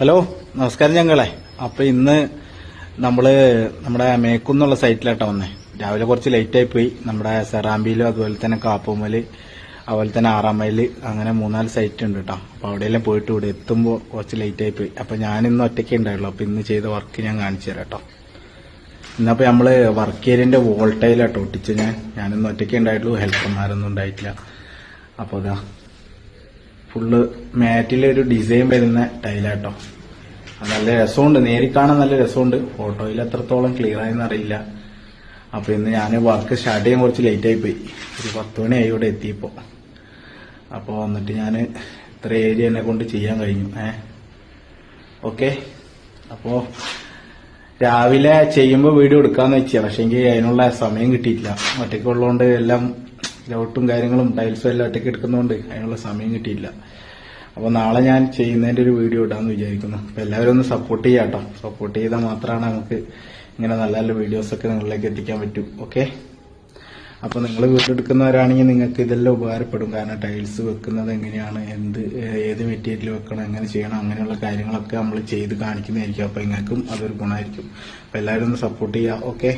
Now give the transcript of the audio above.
Hello നമസ്കാരം ഞങ്ങളെ. അപ്പൊ ഇന്ന് നമ്മൾ നമ്മുടെ മേക്കുന്നുള്ള സൈറ്റിലാട്ടോ വന്നേ. രാവിലെ കുറച്ച് ലേറ്റ് ആയി പോയി നമ്മുടെ സെറാമ്പിയിലും അതുപോലെ തന്നെ കാപ്പുമൽ അതുപോലെ തന്നെ ആറാം മൈൽ അങ്ങനെ മൂന്നാൽ സൈറ്റ് ഉണ്ട് കേട്ടോ അപ്പൊ അവിടെയെല്ലാം പോയിട്ട് ഇവിടെ എത്തുമ്പോൾ കുറച്ച് ലേറ്റ് ആയി പോയി അപ്പൊ ഞാൻ ഒറ്റയ്ക്ക് ഉണ്ടായുള്ളൂ. അപ്പൊ ഇന്ന് ചെയ്ത വർക്ക് ഞാൻ കാണിച്ചു തരാം കേട്ടോ ഇന്നപ്പോ നമ്മൾ വർക്ക് ഏരിയന്റെ വോൾട്ടയിലാട്ടോ ഒട്ടിച്ച് ഞാൻ. ഞാനിന്ന് ഒറ്റയ്ക്ക് ഉണ്ടായിട്ടുള്ളൂ. ഹെൽപ്പർമാരൊന്നും ഉണ്ടായിട്ടില്ല. അപ്പൊ ഇതാ ഫുള്ള് മാറ്റിലൊരു ഡിസൈൻ വരുന്ന ടൈലാട്ടോ. നല്ല രസമുണ്ട്. നേരിൽ കാണാൻ നല്ല രസമുണ്ട്. ഫോട്ടോയിൽ എത്രത്തോളം ക്ലിയർ ആയെന്ന് അറിയില്ല. അപ്പൊ ഇന്ന് ഞാൻ വർക്ക് സ്റ്റാർട്ട് ചെയ്യാൻ കുറച്ച് ലേറ്റ് ആയി പോയി. ഒരു പത്ത് മണിയായി ഇവിടെ എത്തിയപ്പോ. അപ്പോ വന്നിട്ട് ഞാൻ ഇത്ര ഏരിയ എന്നെ കൊണ്ട് ചെയ്യാൻ കഴിഞ്ഞു. ഏ? ഓക്കെ. അപ്പോ രാവിലെ ചെയ്യുമ്പോൾ വീഡിയോ എടുക്കാന്ന് വെച്ചാ. പക്ഷെങ്കിൽ അതിനുള്ള സമയം കിട്ടിയിട്ടില്ല. ഒറ്റയ്ക്കുള്ളതുകൊണ്ട് എല്ലാം ലൗട്ടും കാര്യങ്ങളും ടൈൽസും എല്ലാം ഒറ്റയ്ക്ക് എടുക്കുന്നതുകൊണ്ട് അതിനുള്ള സമയം കിട്ടിയില്ല. അപ്പോൾ നാളെ ഞാൻ ചെയ്യുന്നതിന്റെ ഒരു വീഡിയോ ഇടാന്ന് വിചാരിക്കുന്നു. അപ്പോൾ എല്ലാവരും ഒന്ന് സപ്പോർട്ട് ചെയ്യാം കേട്ടോ സപ്പോർട്ട് ചെയ്താൽ മാത്രമാണ് നമുക്ക് ഇങ്ങനെ നല്ല നല്ല വീഡിയോസ് ഒക്കെ നിങ്ങളിലേക്ക് എത്തിക്കാൻ പറ്റും. ഓക്കെ അപ്പോൾ നിങ്ങൾ വീടെടുക്കുന്നവരാണെങ്കിൽ നിങ്ങൾക്ക് ഇതെല്ലാം ഉപകാരപ്പെടും. കാരണം ടൈൽസ് വെക്കുന്നത് എങ്ങനെയാണ് എന്ത് ഏത് മെറ്റീരിയൽ വെക്കണം എങ്ങനെ ചെയ്യണം അങ്ങനെയുള്ള കാര്യങ്ങളൊക്കെ നമ്മൾ ചെയ്ത് കാണിക്കുന്നതായിരിക്കും. അപ്പോൾ നിങ്ങൾക്കും അതൊരു ഗുണമായിരിക്കും. അപ്പോൾ എല്ലാവരും ഒന്ന് സപ്പോർട്ട് ചെയ്യുക ഓക്കെ